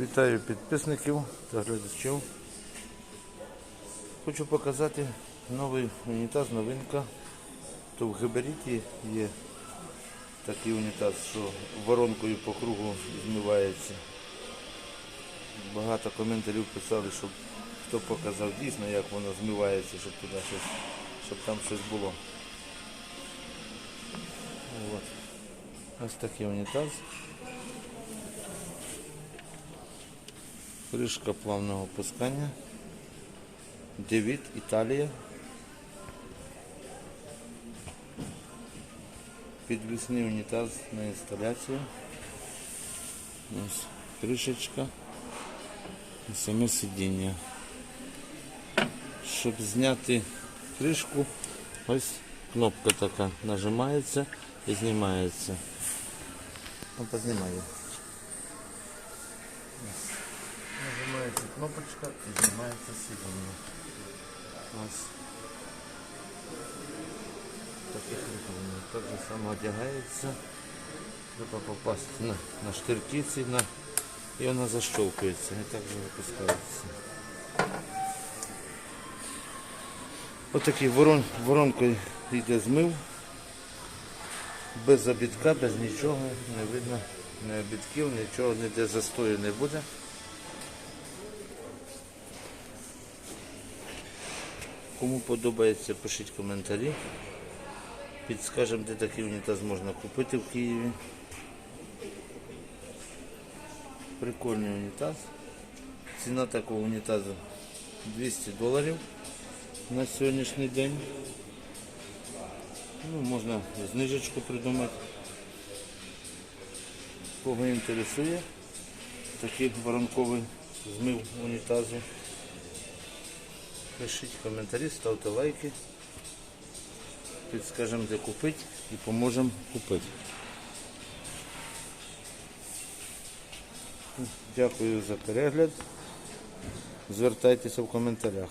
Вітаю підписників та глядачів. Хочу показати новий унітаз, новинка. То в габаріті є такий унітаз, що воронкою по кругу змивається. Багато коментарів писали, щоб хто показав дійсно, як воно змивається, щоб туди щось, щоб там щось було. Ось такий унітаз. Кришка плавного опускання. Девід, Італія. Підвісний унітаз на інсталяцію. Ось кришечка і саме сидіння. Щоб зняти кришку, ось кнопка така нажимається і знімається. Ну, познімаю. Нажимається кнопочка і знімається сидіння. Ось. Таких прикольно. Так же само одягається. Треба попасти на, на штирки на, і вона защелкується і так же випускається. Отакий ворон, воронкою йде змив. Без обідка, без нічого, не видно, не обідків, нічого, ніде застою не буде. Кому подобається, пишіть коментарі. Підскажемо, де такий унітаз можна купити в Києві. Прикольний унітаз. Ціна такого унітазу 200 доларів на сьогоднішній день. Ну, можна знижечку придумати. Кого інтересує, такий воронковий змив унітазу. Пишіть коментарі, ставте лайки. Підскажемо, де купити і поможемо купити. Дякую за перегляд. Звертайтеся в коментарях.